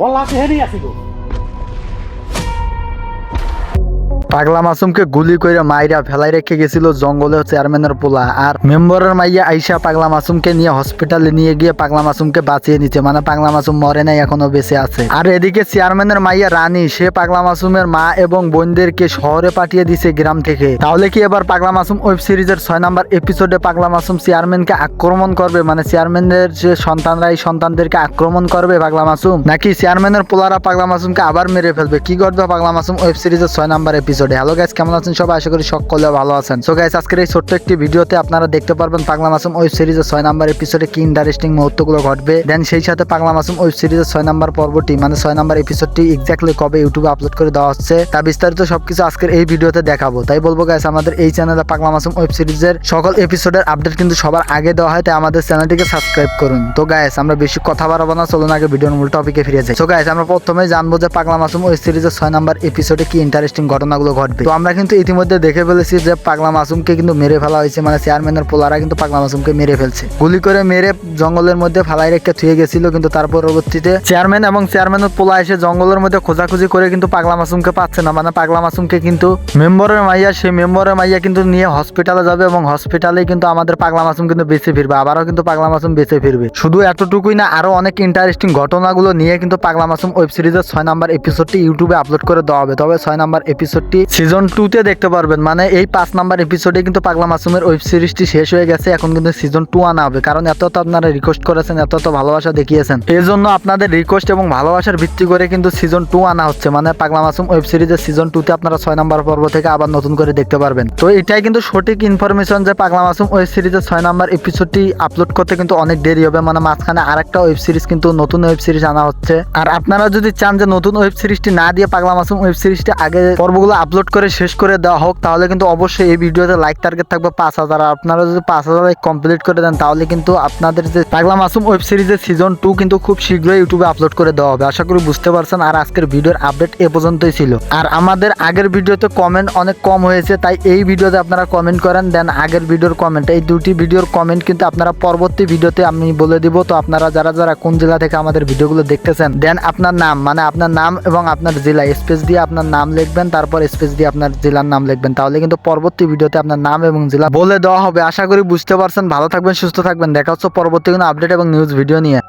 ও লাঠি হেরি আসিল পাগলা মাসুমকে গুলি করে মাইরা ফেলাই রেখে গেছিল জঙ্গলে চেয়ারম্যানের পোলা। আর মেম্বরের মাইয়া আইসা পাগলা মাসুমকে নিয়ে হসপিটালে নিয়ে গিয়ে পাগলা মাসুমকে বাঁচিয়ে নিচ্ছে মানে পাগলা মাসুম মরে নাই, এখনও বেঁচে আছে। আর এদিকে চেয়ারম্যানের মাইয়া রানী, সে পাগলা মাসুমের মা এবং বোনদেরকে শহরে পাঠিয়ে দিছে গ্রাম থেকে। তাহলে কি এবার পাগলা মাসুম ওয়েব সিরিজের ছয় নাম্বার এপিসোডে পাগলা মাসুম চেয়ারম্যানকে আক্রমণ করবে? মানে চেয়ারম্যানের যে সন্তানরা এই সন্তানদেরকে আক্রমণ করবে পাগলা মাসুম? নাকি চেয়ারম্যানের পোলারা পাগলা মাসুমকে আবার মেরে ফেলবে? কি করবে পাগলা মাসুম ওয়েব সিরিজের ছয় নাম্বার এপিসোডে হ্যালো গাইস কেমন আছেন সবাই? আশা করি সকলে ভালো আছেন। সো গাইস আজকের এই ছোট্ট একটি ভিডিওতে আপনারা দেখতে পারবেন পাগলা মাসুম ওয়েব সিরিজের ছয় নাম্বার এপিসোডে কি ইন্টারেস্টিং মুহূর্তগুলো ঘটবে। দেন সেই সাথে পাগলা মাসুম ওয়েব সিরিজের ছয় নাম্বার পর্বটি মানে ছয় নাম্বার এপিসোডটি এক্স্যাক্টলি কবে ইউটিউবে আপলোড করে দেওয়া হচ্ছে, তা বিস্তারিত সবকিছু আজকের এই ভিডিওতে দেখাবো। তাই বলব গাইস আমাদের এই চ্যানেলে পাগলা মাসুম ওয়েব সিরিজের সকল এপিসোডের আপডেট কিন্তু সবার আগে দেওয়া হয়, তাই আমাদের চ্যানেলটিকে সাবস্ক্রাইব করুন। তো গাইস আমরা বেশি কথা বাড়াবো না, চলুন আগে ভিডিওর মূল টপিকে ফিরে যাই। তো গাইস আমরা প্রথমে জানব যে পাগলা মাসুম ওয়েব সিরিজের ছয় নাম্বার এপিসোডে কি ইন্টারেস্টিং ঘটনাগুলো ঘটবে। তো আমরা কিন্তু ইতিমধ্যে দেখে ফেলেছি যে পাগলা মাসুমকে কিন্তু মেরে ফেলা হয়েছে। মানে চেয়ারম্যানের পোলারা কিন্তু পাগলা মাসুমকে মেরে ফেলছে। গুলি করে মেরে জঙ্গলের মধ্যে ফালাই রেখে থুয়ে গেছিল, কিন্তু তার পরবর্তীতে চেয়ারম্যান এবং চেয়ারম্যানের পোলা এসে জঙ্গলের মধ্যে খোঁজাখুঁজি করে কিন্তু পাগলা মাসুমকে পাচ্ছে না। মানে পাগলা মাসুমকে কিন্তু মেম্বরের মাইয়া, সেই মেম্বরের মাইয়া কিন্তু নিয়ে হসপিটালে যাবে এবং হসপিটালে কিন্তু আমাদের পাগলা মাসুম কিন্তু বেঁচে ফিরবে। আবারও কিন্তু পাগলা মাসুম বেঁচে ফিরবে। শুধু এতটুকুই না আরও অনেক ইন্টারেস্টিং ঘটনাগুলো নিয়ে কিন্তু পাগলা মাসুম ওয়েব সিরিজের ছয় নাম্বার এপিসোডটি ইউটিউবে আপলোড করে দেওয়া হবে। তবে ছয় নাম্বার এপিসোডটি সিজন টু তে দেখতে পারবেন। মানে এই পাঁচ নাম্বার এপিসোডে কিন্তু পাগলা মাসুমের ওয়েব সিরিজটি শেষ হয়ে গেছে। এখন কিন্তু সিজন টু আনা হবে। কারণ এত তো আপনারা রিকোয়েস্ট করেছেন, এত তো ভালোবাসা দেখিয়েছেন। এই জন্য আপনাদের রিকোয়েস্ট এবং ভালোবাসার ভিত্তি করে কিন্তু সিজন টু আনা হচ্ছে। মানে পাগলা মাসুম ওয়েব সিরিজের সিজন টু তে আপনারা ছয় নাম্বার পর্ব থেকে আবার নতুন করে দেখতে পারবেন। তো এটাই কিন্তু সঠিক ইনফরমেশন যে পাগলা মাসুম ওয়েব সিরিজের ছয় নাম্বার এপিসোডটি আপলোড করতে কিন্তু অনেক দেরি হবে। মানে মাঝখানে আরেকটা ওয়েব সিরিজ কিন্তু নতুন ওয়েব সিরিজ আনা হচ্ছে। আর আপনারা যদি চান যে নতুন ওয়েব সিরিজটি না দিয়ে পাগলা মাসুম ওয়েব সিরিজটি আগে পর্বগুলো আপলোড করে শেষ করে দেওয়া হোক, তাহলে কিন্তু অবশ্যই এই ভিডিওতে লাইক টার্গেট থাকবে পাঁচ হাজার। আর আপনারা যদি পাঁচ হাজার লাইক কমপ্লিট করে দেন, তাহলে কিন্তু আপনাদের যে পাগলা মাসুম ওয়েব সিরিজের সিজন টু কিন্তু খুব শীঘ্রই ইউটিউবে আপলোড করে দেওয়া হবে। আশা করি বুঝতে পারছেন, আর আজকের ভিডিওর আপডেট এ পর্যন্তই ছিল। আর আমাদের আগের ভিডিওতে কমেন্ট অনেক কম হয়েছে, তাই এই ভিডিওতে আপনারা কমেন্ট করেন দেন আগের ভিডিওর কমেন্ট এই দুটি ভিডিওর কমেন্ট কিন্তু আপনারা পরবর্তী ভিডিওতে আমি বলে দিব। তো আপনারা যারা যারা কোন জেলা থেকে আমাদের ভিডিওগুলো দেখতেছেন দেন আপনার নাম মানে আপনার নাম এবং আপনার জেলা স্পেস দিয়ে আপনার নাম লিখবেন, তারপর স্পেস দিয়ে আপনার জেলার নাম লিখবেন। তাহলে কিন্তু পরবর্তী ভিডিওতে আপনার নাম এবং জেলা বলে দেওয়া হবে। আশা করি বুঝতে পারছেন। ভালো থাকবেন, সুস্থ থাকবেন। দেখা হচ্ছে পরবর্তী কোনো আপডেট এবং নিউজ ভিডিও নিয়ে।